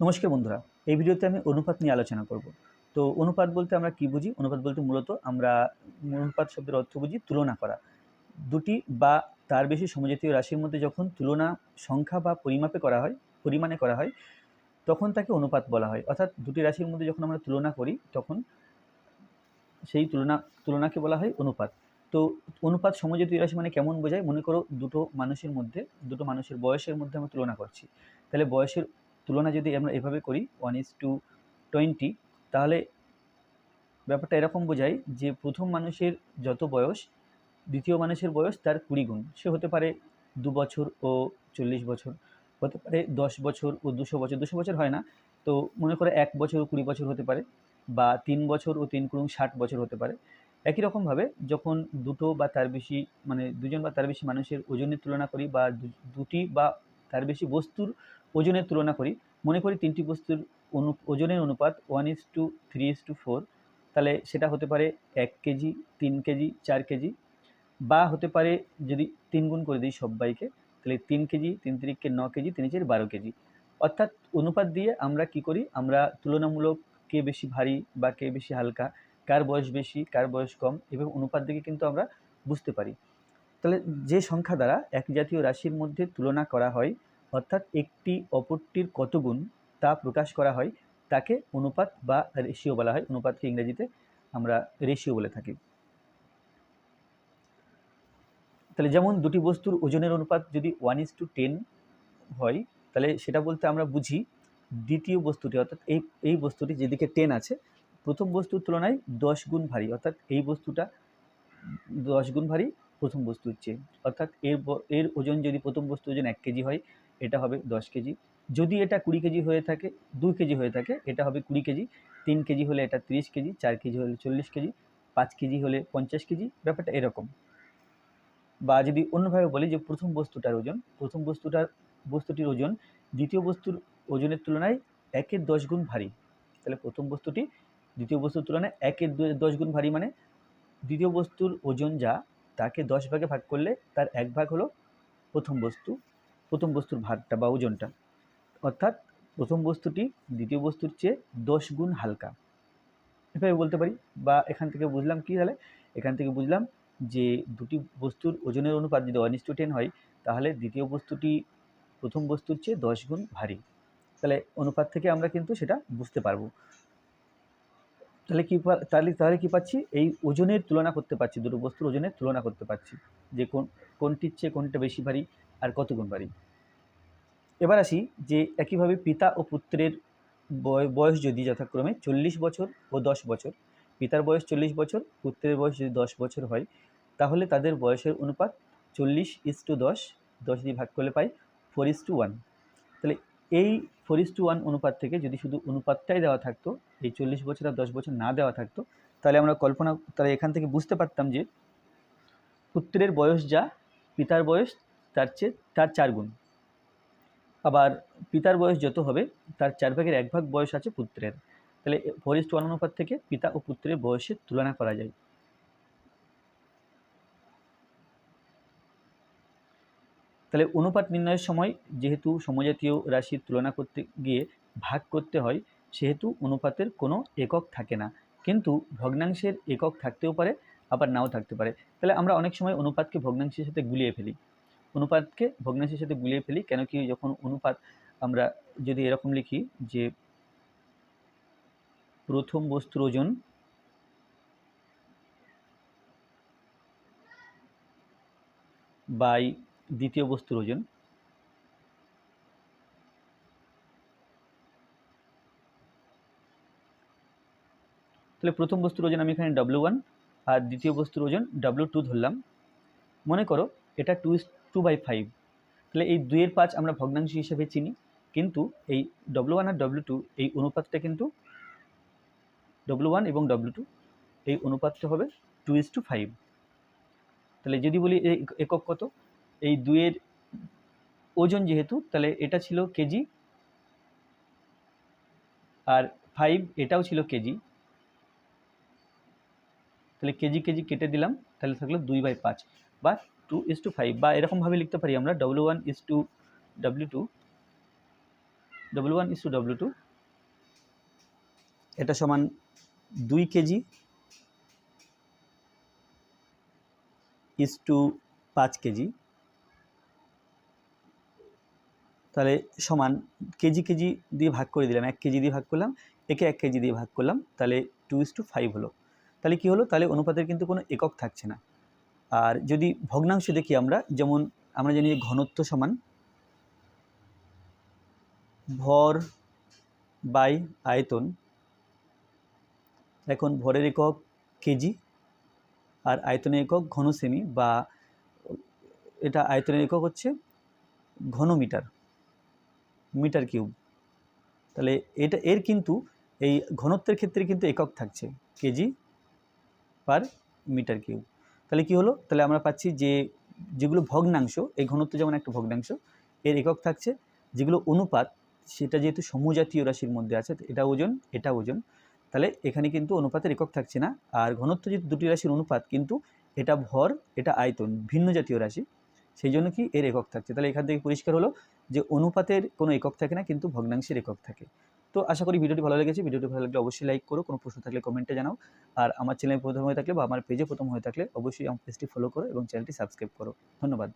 নমস্কার বন্ধুরা, এই ভিডিওতে আমি অনুপাত নিয়ে আলোচনা করব। তো অনুপাত বলতে আমরা কি বুঝি? অনুপাত বলতে মূলত আমরা অনুপাত শব্দের অর্থ বুঝি তুলনা করা। দুটি বা তার বেশি সমজাতীয় রাশির মধ্যে যখন তুলনা, সংখ্যা বা পরিমাপে করা হয়, পরিমাণে করা হয়, তখন তাকে অনুপাত বলা হয়। অর্থাৎ দুটি রাশির মধ্যে যখন আমরা তুলনা করি, তখন সেই তুলনা, তুলনাকে বলা হয় অনুপাত। তো অনুপাত সমজাতীয় রাশি মানে কেমন বোঝায়? মনে করো দুটো মানুষের মধ্যে, দুটো মানুষের বয়সের মধ্যে আমরা তুলনা করছি। তাহলে বয়সের তুলনা যদি আমরা এভাবে করি ওয়ান ইস টু টোয়েন্টি তাহলে ব্যাপারটা এরকম বোঝায় যে প্রথম মানুষের যত বয়স, দ্বিতীয় মানুষের বয়স তার কুড়ি গুণ। সে হতে পারে দু বছর ও চল্লিশ বছর, হতে পারে দশ বছর ও দুশো বছর। দুশো বছর হয় না, তো মনে করে এক বছর ও কুড়ি বছর হতে পারে বা তিন বছর ও তিন কুড়ি ষাট বছর হতে পারে। একই রকমভাবে যখন দুটো বা তার বেশি মানে দুজন বা তার বেশি মানুষের ওজনের তুলনা করি বা দুটি বা তার বেশি বস্তুর ওজনের তুলনা করি, মনে করি তিনটি বস্তুর অনু, ওজনের অনুপাত one is to three is to four তাহলে সেটা হতে পারে এক কেজি, তিন কেজি, চার কেজি, বা হতে পারে যদি তিন গুণ করে দিই সবাইকে তাহলে তিন কেজি, তিন তিরিককে ন কেজি, তিন চার বারো কেজি। অর্থাৎ অনুপাত দিয়ে আমরা কি করি? আমরা তুলনামূলক কে বেশি ভারী বা কে বেশি হালকা, কার বয়স বেশি, কার বয়স কম, এভাবে অনুপাত দিকে কিন্তু আমরা বুঝতে পারি। তাহলে যে সংখ্যা দ্বারা এক জাতীয় রাশির মধ্যে তুলনা করা হয় অর্থাৎ একটি অপরটির কত গুণ তা প্রকাশ করা হয়, তাকে অনুপাত বা রেশিও বলা হয়। অনুপাতকে ইংরেজিতে আমরা রেশিও বলে থাকি। তাহলে যেমন দুটি বস্তুর ওজনের অনুপাত যদি ওয়ান ইস টু টেন হয়, তাহলে সেটা বলতে আমরা বুঝি দ্বিতীয় বস্তুটি, অর্থাৎ এই এই বস্তুটি যেদিকে টেন আছে, প্রথম বস্তুর তুলনায় দশ গুণ ভারী, অর্থাৎ এই বস্তুটা দশ গুণ ভারী প্রথম বস্তুর চেয়ে। অর্থাৎ এর এর ওজন যদি প্রথম বস্তুর ওজন এক কেজি হয় এটা হবে দশ কেজি। যদি এটা কুড়ি কেজি হয়ে থাকে, দুই কেজি হয়ে থাকে, এটা হবে কুড়ি কেজি। তিন কেজি হলে এটা তিরিশ কেজি, চার কেজি হলে চল্লিশ কেজি, পাঁচ কেজি হলে পঞ্চাশ কেজি, ব্যাপারটা এরকম। বা যদি অন্যভাবে বলি যে প্রথম বস্তুটার ওজন, প্রথম বস্তুটার, বস্তুটির ওজন, দ্বিতীয় বস্তুর ওজনের তুলনায় একের দশ গুণ ভারী। তাহলে প্রথম বস্তুটি দ্বিতীয় বস্তুর তুলনায় একের দশ গুণ ভারী মানে দ্বিতীয় বস্তুর ওজন যা, তাকে দশ ভাগে ভাগ করলে তার এক ভাগ হলো প্রথম বস্তু। প্রথম বস্তুর ভারটা বা ওজনটা। অর্থাৎ প্রথম বস্তুটি দ্বিতীয় বস্তুর চেয়ে দশ গুণ হালকা। এভাবে বলতে পারি। বা এখান থেকে বুঝলাম কি তাহলে? এখান থেকে বুঝলাম যে দুটি বস্তুর ওজনের অনুপাত যদি ওয়ান টু টেন হয়, তাহলে দ্বিতীয় বস্তুটি প্রথম বস্তুর চেয়ে দশ গুণ ভারী। তাহলে অনুপাত থেকে আমরা কিন্তু সেটা বুঝতে পারব। তাহলে কি তাহলে তাহলে কী পাচ্ছি? এই ওজনের তুলনা করতে পারছি। দুটো বস্তুর ওজনের তুলনা করতে পারছি। যে কোন, কোনটির চেয়ে কোনটা বেশি ভারী আর কত গুণ ভারী এবার আসি যে একইভাবে পিতা ও পুত্রের বয়- বয়স যদি যথাক্রমে চল্লিশ বছর ও দশ বছর, পিতার বয়স চল্লিশ বছর, পুত্রের বয়স যদি দশ বছর হয়, তাহলে তাদের বয়সের অনুপাত চল্লিশ ইস টু দশ দশ দিয়ে ভাগ করলে পাই ফোর ইস টু ওয়ান তাহলে এই ফোর ইস টু ওয়ান অনুপাত থেকে যদি শুধু অনুপাতটাই দেওয়া থাকতো, এই চল্লিশ বছর আর দশ বছর না দেওয়া থাকতো, তাহলে আমরা কল্পনা, তাহলে এখান থেকে বুঝতে পারতাম যে পুত্রের বয়স যা, পিতার বয়স তার চেয়ে তার চার গুণ। আবার পিতার বয়স যত হবে, তার চার ভাগের এক ভাগ বয়স আছে পুত্রের। তাহলে ফোর ইস ওয়ান অনুপাত থেকে পিতা ও পুত্রের বয়সের তুলনা করা যায়। তাহলে অনুপাত নির্ণয়ের সময় যেহেতু সমজাতীয় রাশির তুলনা করতে গিয়ে ভাগ করতে হয়, সেহেতু অনুপাতের কোনো একক থাকে না। কিন্তু ভগ্নাংশের একক থাকতেও পারে, আবার নাও থাকতে পারে। তাহলে আমরা অনেক সময় অনুপাতকে ভগ্নাংশের সাথে গুলিয়ে ফেলি। অনুপাতকে ভগ্নাংশের সাথে গুলিয়ে ফেলি, কেন কি যখন অনুপাত আমরা যদি এরকম লিখি যে প্রথম বস্তুর ওজন বাই দ্বিতীয় বস্তুর ওজন তাহলে প্রথম বস্তুর ওজন আমি এখানে ডাব্লু ওয়ান আর দ্বিতীয় বস্তুর ওজন ডাব্লু টু ধরলাম। মনে করো এটা টু টু বাই ফাইভ তাহলে এই দুইয়ের পাঁচ আমরা ভগ্নাংশ হিসেবে চিনি, কিন্তু এই ডব্লু ওয়ান আর ডব্লু টু এই অনুপাতটা কিন্তু ডব্লু ওয়ান এবং ডব্লু টু এই অনুপাতটা হবে টু ইস টু ফাইভ তাহলে যদি বলি একক কত? এই দুইয়ের ওজন যেহেতু, তাহলে এটা ছিল কেজি, আর ফাইভ এটাও ছিল কেজি। তাহলে কেজি কেজি কেটে দিলাম, তাহলে থাকল দুই বাই পাঁচ। বা টু ইস টু ফাইভ বা এরকমভাবে লিখতে পারি আমরা W one is to W two W one is to W two এটা সমান দুই কেজি ইস টু পাঁচ কেজি। তাহলে সমান কেজি কেজি দিয়ে ভাগ করে দিলাম, এক কেজি দিয়ে ভাগ করলাম, একে এক কেজি দিয়ে ভাগ করলাম, তাহলে টু ইস টু ফাইভ হলো। তাহলে কি হলো? তাহলে অনুপাতের কিন্তু কোনো একক থাকছে না। আর যদি ভগ্নাংশ দেখি আমরা, যেমন আমরা জানি ঘনত্ব সমান ভর বাই আয়তন, এখন ভরের একক কেজি আর আয়তনের একক ঘন সেমি বা এটা আয়তনের একক হচ্ছে ঘনমিটার, মিটার কিউব। তাহলে এটা, এর কিন্তু এই ঘনত্বের ক্ষেত্রে কিন্তু একক থাকছে, কেজি পার মিটার কিউব। তাহলে কি হলো? তাহলে আমরা পাচ্ছি যে যেগুলো ভগ্নাংশ, এই ঘনত্ব যেমন একটা ভগ্নাংশ, এর একক থাকছে। যেগুলো অনুপাত, সেটা যেহেতু সমজাতীয় রাশির মধ্যে আছে, এটা ওজন এটা ওজন। তাহলে এখানে কিন্তু অনুপাতের একক থাকছে না। আর ঘনত্ব যেহেতু দুটি রাশির অনুপাত, কিন্তু এটা ভর, এটা আয়তন, ভিন্ন জাতীয় রাশি। সেই জন্য কি এর একক থাকছে। তাহলে এখান থেকে পরিষ্কার হলো যে অনুপাতের কোনো একক থাকে না, কিন্তু ভগ্নাংশের একক থাকে। তো আশা করি ভিডিওটি ভালো লেগেছে। ভিডিওটি ভালো লাগলে অবশ্যই লাইক করো, কোনো প্রশ্ন থাকলে কমেন্টে জানাও। আর আমার চ্যানেল প্রথম হয়ে থাকলে বা আমার পেজে প্রথম হয়ে থাকলে অবশ্যই আমার পেজটি ফলো করো এবং চ্যানেলটি সাবস্ক্রাইব করো। ধন্যবাদ।